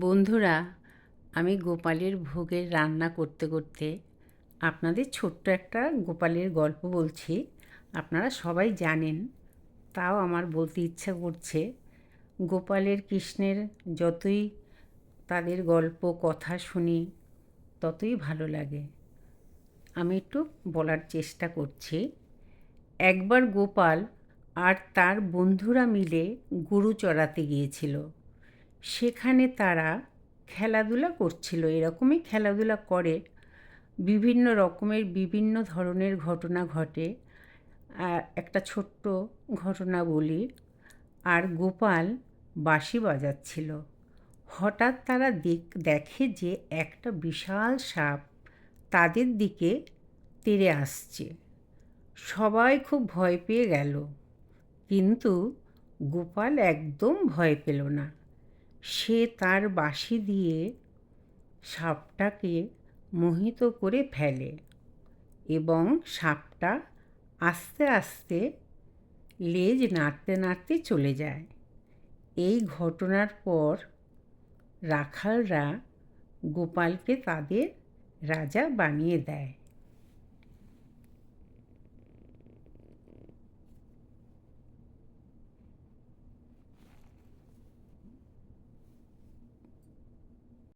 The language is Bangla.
বন্ধুরা, আমি গোপালের ভোগের রান্না করতে করতে আপনাদের ছোট্ট একটা গোপালের গল্প বলছি। আপনারা সবাই জানেন, তাও আমার বলতে ইচ্ছা করছে, গোপালের কৃষ্ণের যতই তাদের গল্প, কথা শুনি, ততই ভালো লাগে। আমি একটু বলার চেষ্টা করছি। একবার গোপাল আর তার বন্ধুরা মিলে গরু চড়াতে গিয়েছিল। সেখানে তারা খেলাধুলা করছিল। এরকমই খেলাধুলা করে। বিভিন্ন রকমের, বিভিন্ন ধরনের ঘটনা ঘটে। আর একটা ছোট্ট ঘটনা বলি। আর গোপাল বাঁশি বাজাচ্ছিল। হঠাৎ তারা দেখ- যে একটা বিশাল সাপ তাদের দিকে তেড়ে আসছে। সবাই খুব ভয় পেয়ে গেল। কিন্তু গোপাল একদম ভয় পেল না। সে তার বাঁশি দিয়ে সাপটাকে মোহিত করে ফেলে এবং সাপটা আস্তে আস্তে লেজ নাড়তে নাড়তে চলে যায়। এই ঘটনার পর রাখালরা গোপালকে তাদের রাজা বানিয়ে দেয়।